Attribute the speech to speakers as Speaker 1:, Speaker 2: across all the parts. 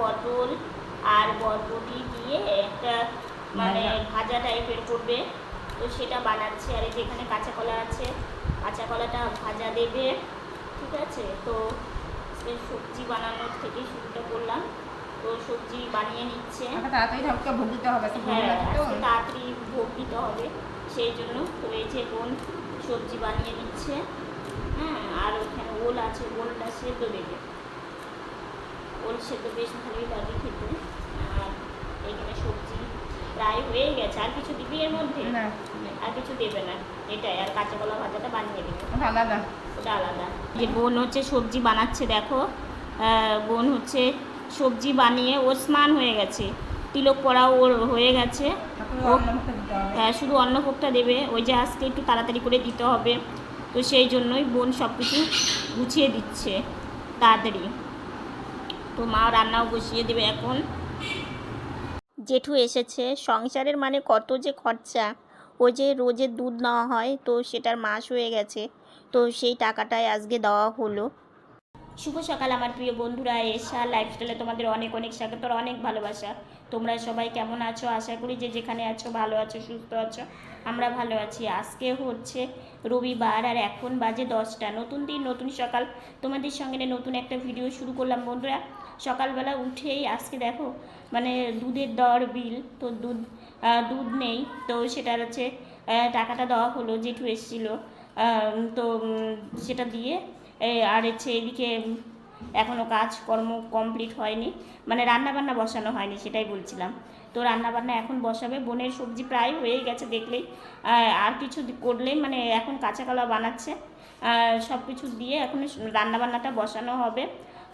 Speaker 1: পটল আর বরবটি দিয়ে একটা মানে ভাজা টাইপের করবে। তো সেটা বানাচ্ছে। আর এই যেখানে কাঁচা কলা আছে কাঁচা কলাটা ভাজা দেবে। ঠিক আছে? তো সবজি বানানোর থেকে শুরুটা করলাম। তো সবজি বানিয়ে নিচ্ছে।
Speaker 2: তাড়াতাড়ি ঠাকুরকে ভোগ দিতে হবে
Speaker 1: হ্যাঁ তাড়াতাড়ি ভোগ দিতে হবে। সেই জন্য তো এই যে বোন সবজি বানিয়ে দিচ্ছে হ্যাঁ আর ওখানে ওল আছে ওলটা সেদ্ধ দেবে। ওল সেদ্ধ বেশ ভালোই লাগে খেতে আর এখানে সবজি প্রায় হয়ে গেছে। আর কিছু দিবি এর মধ্যে?
Speaker 2: না।
Speaker 1: আর কিছু দেবে না। এটাই। আর কাঁচা কলা ভাজাটা বানিয়ে দেবে।
Speaker 2: আলাদা।
Speaker 1: ওটা আলাদা। যে বোন হচ্ছে সবজি বানাচ্ছে দেখো। বোন হচ্ছে সবজি বানিয়ে ওর স্নান হয়ে গেছে। তিলক পড়াও ওর হয়ে গেছে। হ্যাঁ, শুধু অন্নভোগটা দেবে। ওই যে আজকে একটু তাড়াতাড়ি করে দিতে হবে। তো সেই জন্যই বোন সব কিছু গুছিয়ে দিচ্ছে। তাড়াতাড়ি। তো মা রান্নাও বসিয়ে দেবে এখন। জেঠু এসেছে। সংসারের মানে কত যে খরচা। ও যে রোজে দুধ নেওয়া হয়, তো সেটার মাস হয়ে গেছে। তো সেই টাকাটাই আজকে দেওয়া হলো। শুভ সকাল আমার প্রিয় বন্ধুরা। এসা লাইফস্টাইলে তোমাদের অনেক অনেক স্বাগত অনেক ভালোবাসা। তোমরা সবাই কেমন আছো? আশা করি যে যেখানে আছো ভালো আছো, সুস্থ আছো। আমরা ভালো আছি। আজকে হচ্ছে রবিবার আর এখন বাজে দশটা। নতুন দিন, নতুন সকাল। তোমাদের সঙ্গে নতুন একটা ভিডিও শুরু করলাম বন্ধুরা। সকালবেলা উঠেই আজকে দেখো মানে দুধের দর বিল, তো দুধ দুধ নেই, তো সেটার হচ্ছে টাকাটা দেওয়া হলো, জেঠু এসেছিল তো সেটা দিয়ে আর হচ্ছে এদিকে এখনও কাজকর্ম কমপ্লিট হয়নি মানে রান্না বান্না বসানো হয়নি, সেটাই বলছিলাম। তো রান্না বান্না এখন বসাবে, বোনের সবজি প্রায় হয়ে গেছে দেখলেই আর কিছু করলেই মানে এখন কাঁচা কলা বানাচ্ছে সব কিছু দিয়ে এখন রান্না বান্নাটা বসানো হবে।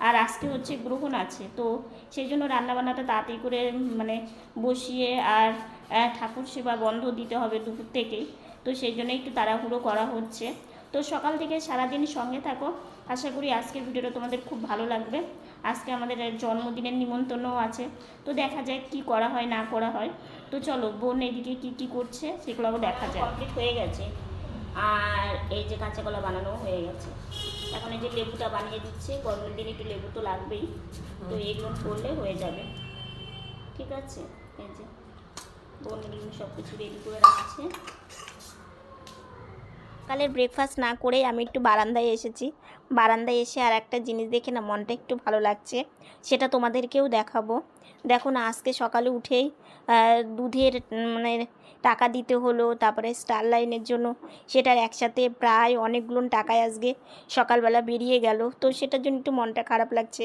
Speaker 1: আর আজকে হচ্ছে গ্রহণ আছে। তো সেই জন্য রান্না বান্নাটা তাড়াতাড়ি করে মানে বসিয়ে আর ঠাকুর সেবা বন্ধ দিতে হবে দুপুর থেকেই। তো সেই জন্য একটু তাড়াহুড়ো করা হচ্ছে। তো সকাল থেকে সারাদিন সঙ্গে থাকো। আশা করি আজকের ভিডিওটা তোমাদের খুব ভালো লাগবে। আজকে আমাদের জন্মদিনের নিমন্ত্রণও আছে। তো দেখা যায় কি করা হয়, না করা হয়। তো চলো, বোন এদিকে কি কি করছে সেগুলো দেখা যায় কমপ্লিট হয়ে গেছে। আর এই যে কাঁচা কলা বানানো হয়ে গেছে। এখন এই যে লেবুটা বানিয়ে দিচ্ছে গরমের দিন একটু লেবু তো লাগবেই। তো এইগুলো করলে হয়ে যাবে। ঠিক আছে? এই যে বোন এগুলো সব কিছু রেডি করে রাখছে। সকালের ব্রেকফাস্ট না করে আমি একটু বারান্দায় এসেছি। বারান্দায় এসে আর একটা জিনিস দেখে না মনটা একটু ভালো লাগছে, সেটা তোমাদেরকেও দেখাবো। দেখো না, আজকে সকালে উঠেই দুধের মানে টাকা দিতে হলো, তারপরে স্টার লাইনের জন্য সেটার একসাথে প্রায় অনেকগুলো টাকায় আজকে সকালবেলা বেরিয়ে গেল। তো সেটার জন্য একটু মনটা খারাপ লাগছে।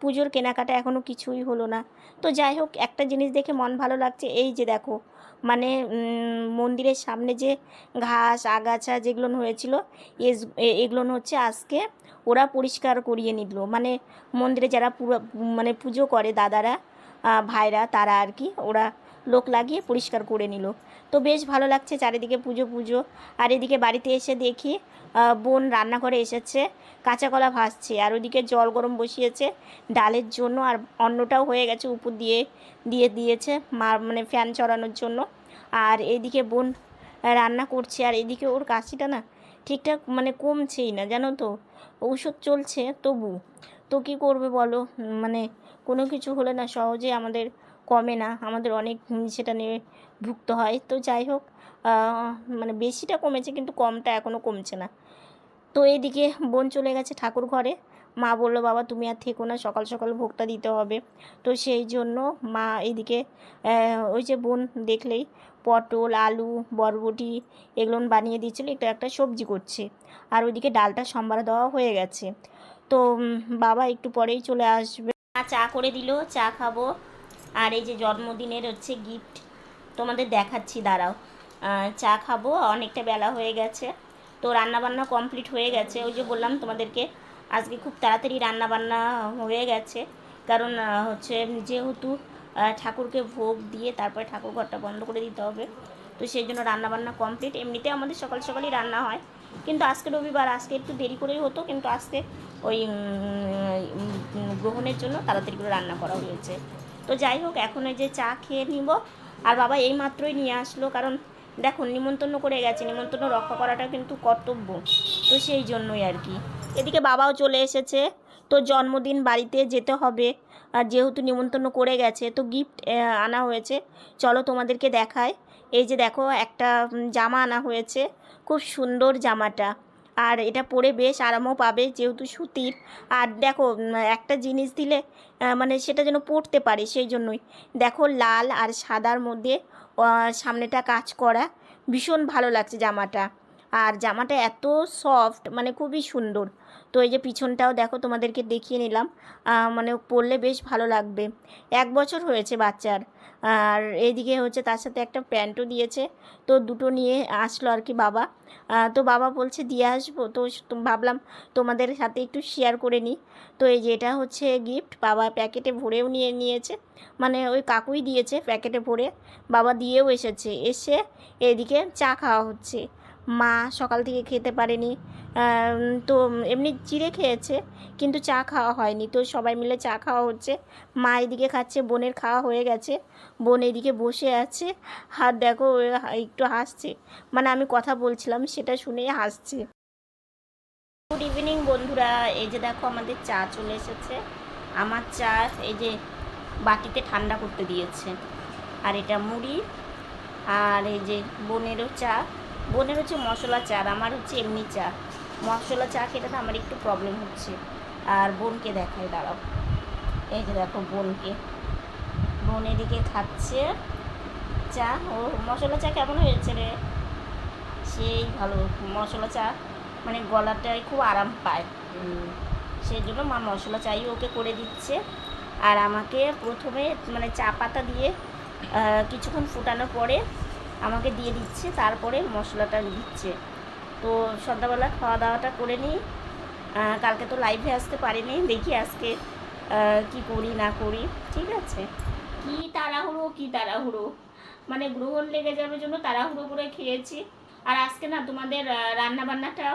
Speaker 1: পুজোর কেনাকাটা এখনও কিছুই হলো না। তো যাই হোক, একটা জিনিস দেখে মন ভালো লাগছে, এই যে দেখো মানে মন্দিরের সামনে যে ঘাস, আগাছা যেগুলো হয়েছিল এগুলো হচ্ছে আজকে ওরা পরিষ্কার করিয়ে নিল। মানে মন্দিরে যারা মানে পুজো করে দাদারা ভাইরা, তারা আর কি, ওরা লোক লাগিয়ে পরিষ্কার করে নিল। তো বেশ ভালো লাগছে চারিদিকে পুজো পুজো। আর এদিকে বাড়িতে এসে দেখি বোন রান্নাঘরে এসেছে, কাঁচা কলা ভাসছে আর ওদিকে জল গরম বসিয়েছে, ডালের জন্য, আর অন্নটাও হয়ে গেছে উপর দিয়ে দিয়ে দিয়েছে, মা মানে ফ্যান চড়ানোর জন্য। আর এদিকে বোন রান্না করছে, আর এদিকে ওর কাশিটা না ঠিকঠাক মানে কমছেই না, জানো তো, ঔষধ চলছে তবু। তো কী করবে বলো? মানে কোনো কিছু হলে না সহজে আমাদের কমে না, আমাদের অনেক সেটা নিয়ে ভুগতে হয়। তো যাই হোক মানে বেশিটা কমেছে কিন্তু কমটা এখনও কমছে না। তো এইদিকে বোন চলে গেছে ঠাকুর ঘরে। মা বলল, বাবা, তুমি আর থেকো না, সকাল সকাল ভোগটা দিতে হবে। তো সেই জন্য মা এইদিকে ওই যে বোন দেখলেই পটল, আলু, বরবটি এগুলো বানিয়ে দিয়েছিল, এটা একটা সবজি করছে। আর ওইদিকে ডালটা সম্বার দেওয়া হয়ে গেছে। তো বাবা একটু পরেই চলে আসবে। মা চা করে দিল, চা খাব। আর এই যে জন্মদিনের হচ্ছে গিফট তোমাদের দেখাচ্ছি, দাঁড়াও। চা খাব, অনেকটা বেলা হয়ে গেছে। তো রান্নাবান্না কমপ্লিট হয়ে গেছে। ওই যে বললাম তোমাদেরকে, আজকে খুব তাড়াতাড়ি রান্নাবান্না হয়ে গেছে। কারণ হচ্ছে যেহেতু ঠাকুরকে ভোগ দিয়ে তারপরে ঠাকুর ঘরটা বন্ধ করে দিতে হবে। তো সেই জন্য রান্নাবান্না কমপ্লিট এমনিতে আমাদের সকাল সকালই রান্না হয়। কিন্তু আজকে রবিবার, আজকে একটু দেরি করেই হতো। কিন্তু আজকে ওই গ্রহণের জন্য তাড়াতাড়ি করে রান্না করা হয়েছে। তো যাই হোক, এখন ওই যে চা খেয়ে নিব। আর বাবা এই মাত্রই নিয়ে আসলো। কারণ দেখুন নিমন্ত্রণ করে গেছে। নিমন্ত্রণ রক্ষা করাটা কিন্তু কর্তব্য। তো সেই জন্যই আর কি। এদিকে বাবাও চলে এসেছে। তো জন্মদিন বাড়িতে যেতে হবে। আর যেহেতু নিমন্ত্রণ করে গেছে, তো গিফট আনা হয়েছে। চলো তোমাদেরকে দেখায় এই যে দেখো, একটা জামা আনা হয়েছে। খুব সুন্দর জামাটা। আর এটা পরে বেশ আরামও পাবে যেহেতু সুতির। আর দেখো একটা জিনিস দিলে মানে সেটা যেন পরতে পারে সেই জন্যই। দেখো, লাল আর সাদার মধ্যে সামনেটা কাজ করা। ভীষণ ভালো লাগছে জামাটা। আর জামাটা এত সফট মানে খুবই সুন্দর। তো এই যে পিছনটাও দেখো, তোমাদেরকে দেখিয়ে নিলাম। মানে পরলে বেশ ভালো লাগবে। এক বছর হয়েছে বাচ্চার। আর এইদিকে হচ্ছে তার সাথে একটা প্যান্টও দিয়েছে। তো দুটো নিয়ে আসলো আর কি বাবা। তো বাবা বলছে, দিয়ে আসব। তো ভাবলাম তোমাদের সাথে একটু শেয়ার করে নিই। তো এই যে এটা হচ্ছে গিফট বাবা প্যাকেটে ভরেও নিয়ে নিয়েছে। মানে ওই কাকুই দিয়েছে প্যাকেটে ভরে। বাবা দিয়েও এসেছে। এসে এদিকে চা খাওয়া হচ্ছে। মা সকাল থেকে খেতে পারেনি। তো এমনি চিড়ে খেয়েছে, কিন্তু চা খাওয়া হয়নি। তো সবাই মিলে চা খাওয়া হচ্ছে। মা এদিকে খাচ্ছে, বোনের খাওয়া হয়ে গেছে। বোন এদিকে বসে আছে। হাত দেখো একটু হাসছে। মানে আমি কথা বলছিলাম, সেটা শুনেই হাসছে। গুড ইভিনিং বন্ধুরা। এই যে দেখো, আমাদের চা চলে এসেছে। আমার চা এই যে বাটিতে ঠান্ডা করতে দিয়েছে। আর এটা মুড়ি। আর এই যে বোনেরও চা। বোনের হচ্ছে মশলা চা, আর আমার হচ্ছে এমনি চা। মশলা চা খেতে না আমার একটু প্রবলেম হচ্ছে। আর বোনকে দেখাই, দাঁড়াও। এই যে দেখো বোনকে। বোন এদিকে খাচ্ছে চা। ও মশলা চা কেমন হয়েছে রে? সেই ভালো, মশলা চা। মানে গলাটায় খুব আরাম পায়। সেই জন্য মা মশলা চাই ওকে করে দিচ্ছে। আর আমাকে প্রথমে মানে চা পাতা দিয়ে কিছুক্ষণ ফুটানোর পরে আমাকে দিয়ে দিচ্ছে। তারপরে মশলাটা দিচ্ছে। তো সন্ধ্যাবেলা খাওয়া দাওয়াটা করে নিই। কালকে তো লাইভে আসতে পারিনি, দেখি আজকে কি করি, না করি, ঠিক আছে। কি তাড়াহুড়ো কি তাড়াহুড়ো। মানে গ্রহণ লেগে যাওয়ার জন্য তাড়াহুড়ো করে খেয়েছি। আর আজকে না তোমাদের রান্না বান্নাটা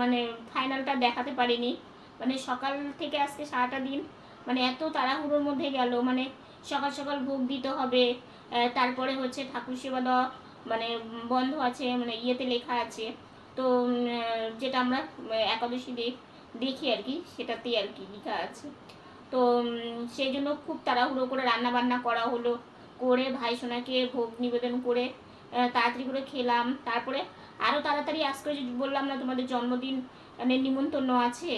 Speaker 1: মানে ফাইনালটা দেখাতে পারিনি। মানে সকাল থেকে আজকে সারাটা দিন মানে এত তাড়াহুড়োর মধ্যে গেল। মানে সকাল সকাল ভোগ দিতে হবে তারপরে হচ্ছে ঠাকুর সেবা দেওয়া মানে বন্ধ আছে মানে ইয়েতে লেখা আছে। তো যেটা আমরা একাদশী দেখ দেখি আর কি, সেটাতেই আর কি লেখা আছে। তো সেই জন্য খুব তাড়াহুড়ো করে রান্না বান্না করা হলো, করে ভাই সোনাকে ভোগ নিবেদন করে তাড়াতাড়ি করে খেলাম। তারপরে আরও তাড়াতাড়ি আজকে বললাম না তোমাদের জন্মদিন মানে নিমন্ত্রণ আছে,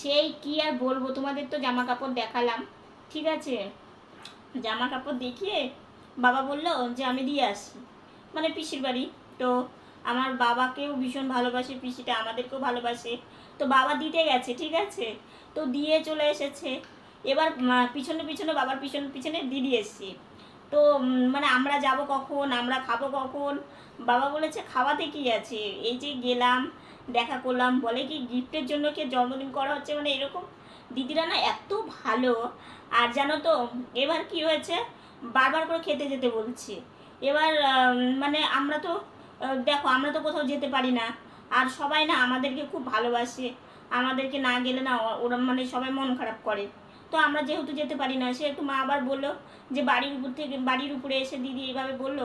Speaker 1: সেই কি আর বলব? তোমাদের তো জামা কাপড় দেখালাম, ঠিক আছে? জামা কাপড় দেখিয়ে বাবা বলল যে আমি দিয়ে আসি মানে পিসির বাড়ি। তো আমার বাবাকেও ভীষণ ভালোবাসে, পিসিটা আমাদেরকেও ভালোবাসে। তো বাবা দিতে গেছে, ঠিক আছে? তো দিয়ে চলে এসেছে। এবার পিছনে পিছনে, বাবার পিছনে পিছনে দিদি এসছি। তো মানে আমরা যাব কখন, আমরা খাব কখন? বাবা বলেছে, খাওয়াতে কি আছে? এই যে গেলাম, দেখা করলাম। বলে কি, গিফটের জন্য কি জন্মদিন করা হচ্ছে? মানে এরকম। দিদিরা না এত ভালো। আর জানো তো, এবার কি হয়েছে? বারবার করে খেতে যেতে বলছি। এবার মানে আমরা তো দেখো, আমরা তো কোথাও যেতে পারি না। আর সবাই না আমাদেরকে খুব ভালোবাসে। আমাদেরকে না গেলে না ওরা মানে সবাই মন খারাপ করে। তো আমরা যেহেতু যেতে পারি না সেহেতু মা আবার বলল যে বাড়ির উপর থেকে বাড়ির উপরে এসে দিদি এইভাবে বলল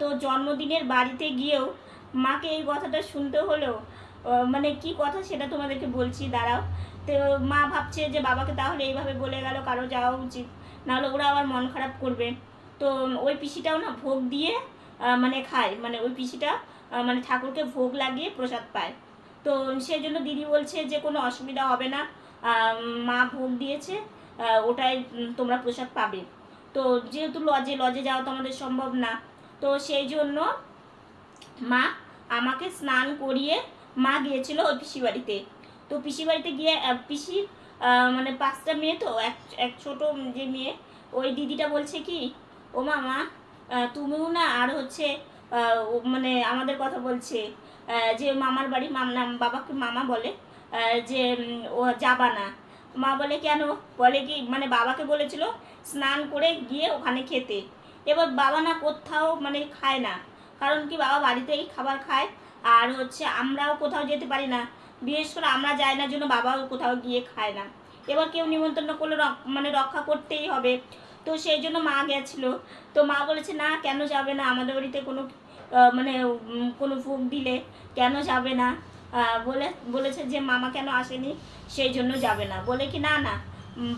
Speaker 1: তো জন্মদিনের বাড়িতে গিয়েও মাকে এই কথাটা শুনতে হলো? মানে কি কথা সেটা তোমাদেরকে বলছি, দাঁড়াও। তো মা ভাবছে যে বাবাকে তাহলে এইভাবে বলে গেল, কারও যাওয়া উচিত। নাহলে ওরা আবার মন খারাপ করবে। তো ওই পিসিটাও না ভোগ দিয়ে মানে খায়। মানে ওই পিসিটা মানে ঠাকুরকে ভোগ লাগিয়ে প্রসাদ পায়। তো সেই জন্য দিদি বলছে যে কোনো অসুবিধা হবে না। মা ভোগ দিয়েছে ওটাই তোমরা প্রসাদ পাবে। তো যেহেতু লজে লজে যাওয়া তো আমাদের সম্ভব না। তো সেই জন্য মা আমাকে স্নান করিয়ে মা গিয়েছিল ওই পিসি বাড়িতে। তো পিসি বাড়িতে গিয়ে আহ, পিসি মানে পাঁচটা মেয়ে তো এক এক ছোট যে মেয়ে ওই দিদিটা বলছে কি ও মামা আহ, তুমিও না আর হচ্ছে মানে আমাদের কথা বলছে যে মামার বাড়ি মামা বাবাকে মামা বলে যে ও যাবা না। মা বলে, কেন? বলে কি মানে বাবাকে বলেছিল স্নান করে গিয়ে ওখানে খেতে। এবার বাবা না কোথাও মানে খায় না, কারণ কি বাবা বাড়িতেই খাবার খায়, আর হচ্ছে আমরাও কোথাও যেতে পারি না। বিশেষ করে আমরা যাই না জন্য বাবাও কোথাও গিয়ে খায় না। এবার কেউ নিমন্ত্রণ করলে মানে রক্ষা করতেই হবে। তো সেই জন্য মা গেছিল। তো মা বলেছে, না, কেন যাবে না? আমাদের বাড়িতে কোনো মানে কোনো ফুক দিলে কেন যাবে না? বলে, বলেছে যে, মামা কেন আসেনি? সেই জন্য যাবে না। বলে কি, না না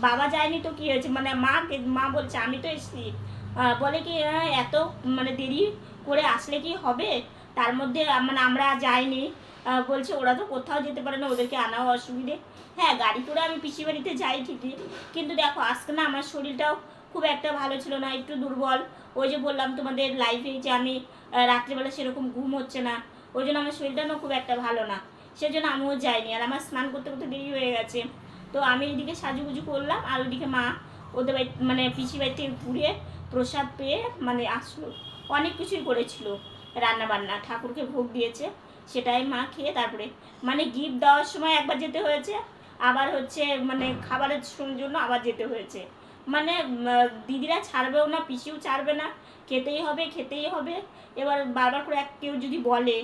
Speaker 1: বাবা যায়নি তো কি হয়েছে? মানে মা মা বলছে, আমি তো এসছি। বলে কি এত মানে দেরি করে আসলে কি হবে? তার মধ্যে মানে আমরা যাইনি। বলছে, ওরা তো কোথাও যেতে পারে না, ওদেরকে আনাও অসুবিধে। হ্যাঁ গাড়ি করে আমি পিসি বাড়িতে যাই ঠিকই। কিন্তু দেখো, আজকে না আমার শরীরটাও খুব একটা ভালো ছিল না, একটু দুর্বল। ওই যে বললাম তোমাদের লাইফে যে আমি রাত্রিবেলা সেরকম ঘুম হচ্ছে না, ওই জন্য আমার শরীরটা না খুব একটা ভালো না। সেজন্য আমিও যাইনি, আর আমার স্নান করতে করতে দেরি হয়ে গেছে। তো আমি এদিকে সাজুগুজু করলাম, আর ওইদিকে মা ওদের বাড়ি মানে পিসি বাড়ি থেকে প্রসাদ পেয়ে মানে আসলো অনেক কিছুই করেছিল। রান্না বান্না ঠাকুরকে ভোগ দিয়েছে, সেটাই মা খেয়ে তারপরে মানে গিফট দেওয়ার সময় একবার যেতে হয়েছে, আবার হচ্ছে মানে খাবারের জন্য আবার যেতে হয়েছে। মানে দিদিরা ছাড়বেও না, পিসিও ছাড়বে না, খেতেই হবে খেতেই হবে। এবার বারবার করে এক, কেউ যদি বলে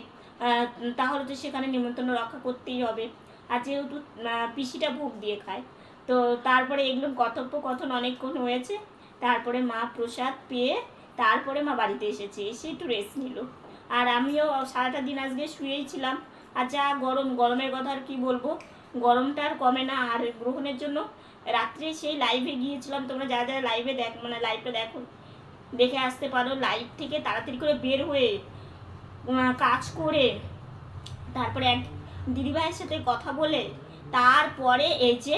Speaker 1: তাহলে তো সেখানে নিমন্ত্রণ রক্ষা করতেই হবে। আর যেহেতু পিসিটা ভোগ দিয়ে খায়, তো তারপরে এগুলো কথোপকথন অনেকক্ষণ হয়েছে। তারপরে মা প্রসাদ পেয়ে, তারপরে মা বাড়িতে এসেছে, এসে একটু রেস্ট নিল। আর আমিও সারাটা দিন আজকে শুয়েই ছিলাম। আর যা গরম, গরমের কথা আর কি বলব? গরমটা আর কমে না, আর গ্রহণের জন্য রাত্রে সেই লাইভে গিয়েছিলাম তোমরা যারা যারা লাইভে দেখ মানে লাইভটা দেখো দেখে আসতে পারো। লাইভ থেকে তাড়াতাড়ি করে বের হয়ে কাজ করে তারপরে এক দিদিভাইয়ের সাথে কথা বলে তারপরে এই যে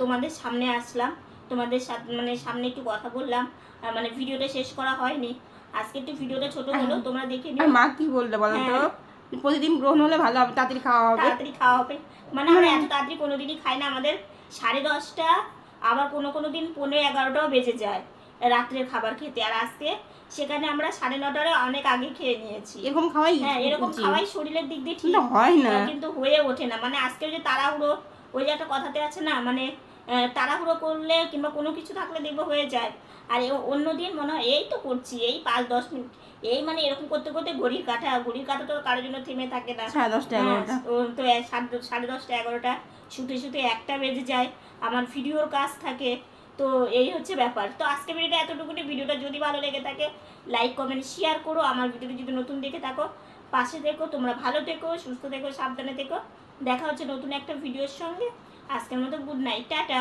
Speaker 1: তোমাদের সামনে আসলাম। তোমাদের সাথে মানে সামনে একটু কথা বললাম। মানে ভিডিওটা শেষ করা হয়নি। আজকে একটু ভিডিওটা ছোট হলো তোমরা দেখে নিও।
Speaker 2: মা কি বললে বলো তো?
Speaker 1: হ্যাঁ।
Speaker 2: প্রতিদিন গ্রহণ হলে ভালো হবে তাড়াতাড়ি খাওয়া হবে।
Speaker 1: তাড়াতাড়ি খাওয়া হবে। মানে আমরা এত তাড়াতাড়ি কোনোদিনই খাই না আমাদের সাড়ে দশটা আবার কোনো কোনো দিন পনেরো এগারোটাও বেজে যায় রাত্রের খাবার খেতে। আর আজকে সেখানে আমরা সাড়ে নটারে অনেক আগে খেয়ে নিয়েছি।
Speaker 2: এরকম খাওয়াই
Speaker 1: হ্যাঁ এরকম খাওয়াই শরীরের দিক দিয়ে ঠিক
Speaker 2: হয় না।
Speaker 1: কিন্তু হয়ে ওঠে না। মানে আজকে যে তাড়াহুড়ো ওই যে একটা কথাতে আছে না মানে তাড়াহুড়ো করলে কিংবা কোনো কিছু থাকলে দেখব হয়ে যায়। আর অন্য দিন মনে হয় এই তো করছি এই পাঁচ দশ মিনিট। এই মানে এরকম করতে করতে ঘড়ির কাঁটা ঘড়ির কাঁটা তো কারোর জন্য থেমে থাকে না।
Speaker 2: সাড়ে দশটা
Speaker 1: হ্যাঁ,
Speaker 2: এগারোটা।
Speaker 1: তো সাড়ে- সাড়ে দশটা এগারোটা শুতে শুতে একটা বেজে যায় আমার ভিডিওর কাজ থাকে। তো এই হচ্ছে ব্যাপার। তো আজকে ভিডিওটা এতটুকুনি। ভিডিওটা যদি ভালো লেগে থাকে লাইক কমেন্ট শেয়ার করো। আমার ভিডিওটা যদি নতুন দেখে থাকো পাশে থেকো। তোমরা ভালো থেকো সুস্থ থেকো সাবধানে থেকো। দেখা হচ্ছে নতুন একটা ভিডিওর সঙ্গে। আজকের মতো গুড নাইট টাটা।